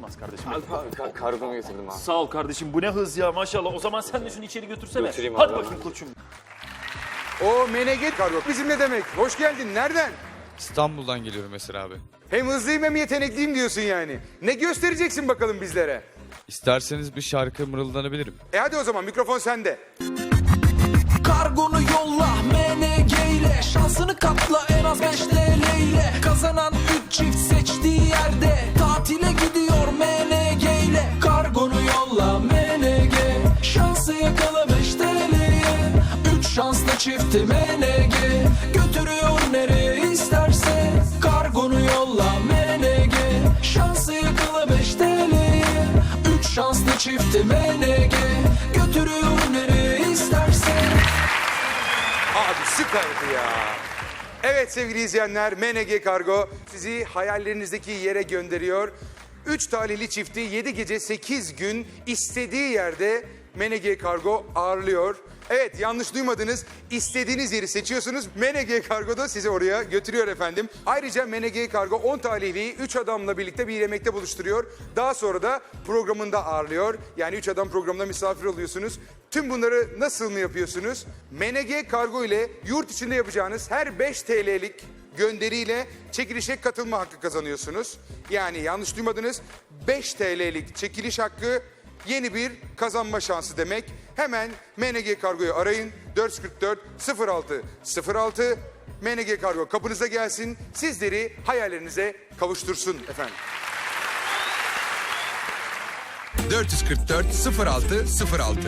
olmaz kardeşim. Abi kar- kargomu getirdim abi. Sağ ol kardeşim bu ne hız ya maşallah. O zaman sen de şunu içeri götürsene. Götüreyim Hadi abi. bakayım koçum. O meneket kargo. Bizim ne demek? Hoş geldin. Nereden? İstanbul'dan geliyorum Eser abi. Hem hızlıyım hem yetenekliyim diyorsun yani. Ne göstereceksin bakalım bizlere? İsterseniz bir şarkı mırıldanabilirim. E hadi o zaman mikrofon sende. Kargonu yolla MNG ile Şansını katla en az 5 TL ile Kazanan 3 çift seçtiği yerde çifti MNG Götürüyor nereye isterse Kargonu yolla MNG Şansı yakala 5 TL'ye 3 şanslı çifti MNG Götürüyor nereye isterse Abi süperdi ya. Evet sevgili izleyenler MNG Kargo sizi hayallerinizdeki yere gönderiyor. 3 talihli çifti 7 gece 8 gün istediği yerde MNG Kargo ağırlıyor. Evet yanlış duymadınız. İstediğiniz yeri seçiyorsunuz. MNG Kargo da sizi oraya götürüyor efendim. Ayrıca MNG Kargo 10 talihliyi 3 adamla birlikte bir yemekte buluşturuyor. Daha sonra da programında ağırlıyor. Yani 3 adam programında misafir oluyorsunuz. Tüm bunları nasıl mı yapıyorsunuz? MNG Kargo ile yurt içinde yapacağınız her 5 TL'lik gönderiyle çekilişe katılma hakkı kazanıyorsunuz. Yani yanlış duymadınız 5 TL'lik çekiliş hakkı yeni bir kazanma şansı demek. Hemen MNG Kargo'yu arayın 444 06 06 MNG Kargo kapınıza gelsin sizleri hayallerinize kavuştursun efendim. 444 06 06